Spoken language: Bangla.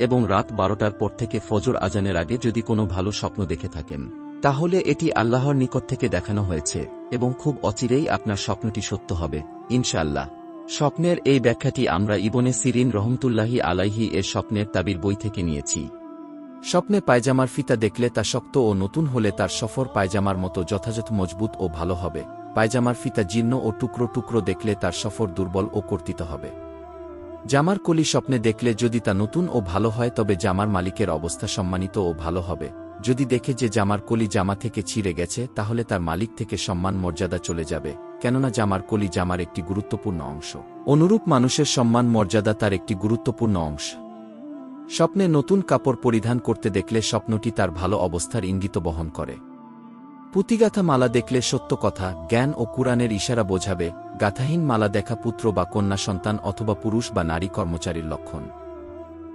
এবং রাত বারোটার পর থেকে ফজর আজানের আগে যদি কোনো ভালো স্বপ্ন দেখে থাকেন, তাহলে এটি আল্লাহর নিকট থেকে দেখানো হয়েছে, এবং খুব অচিরেই আপনার স্বপ্নটি সত্য হবে, ইনশাআল্লাহ। স্বপ্নের এই ব্যাখ্যাটি আমরা ইবনে সিরিন রহমতুল্লাহি আলাইহি এর স্বপ্নের তাবির বই থেকে নিয়েছি। স্বপ্নে পায়জামার ফিতা দেখলে তা শক্ত ও নতুন হলে তার সফর পায়জামার মতো যথাযথ মজবুত ও ভালো হবে। পায়জামার ফিতা জীর্ণ ও টুকরো টুকরো দেখলে তার সফর দুর্বল ও কর্তিত হবে। জামার কলি স্বপ্নে দেখলে যদি তা নতুন ও ভালো হয় তবে জামার মালিকের অবস্থা সম্মানিত ও ভালো হবে। যদি দেখে যে জামার কলি জামা থেকে ছিঁড়ে গেছে, তাহলে তার মালিক থেকে সম্মান মর্যাদা চলে যাবে। কেননা জামার কলি জামার একটি গুরুত্বপূর্ণ অংশ। অনুরূপ মানুষের সম্মান মর্যাদা তার একটি গুরুত্বপূর্ণ অংশ। স্বপ্নে নতুন কাপড় পরিধান করতে দেখলে স্বপ্নটি তার ভালো অবস্থার ইঙ্গিত বহন করে। পুঁতিগাথা মালা দেখলে সত্য কথা, জ্ঞান ও কুরআনের ইশারা বোঝাবে, গাথাহীন মালা দেখা পুত্র বা কন্যা সন্তান অথবা পুরুষ বা নারী কর্মচারীর লক্ষণ।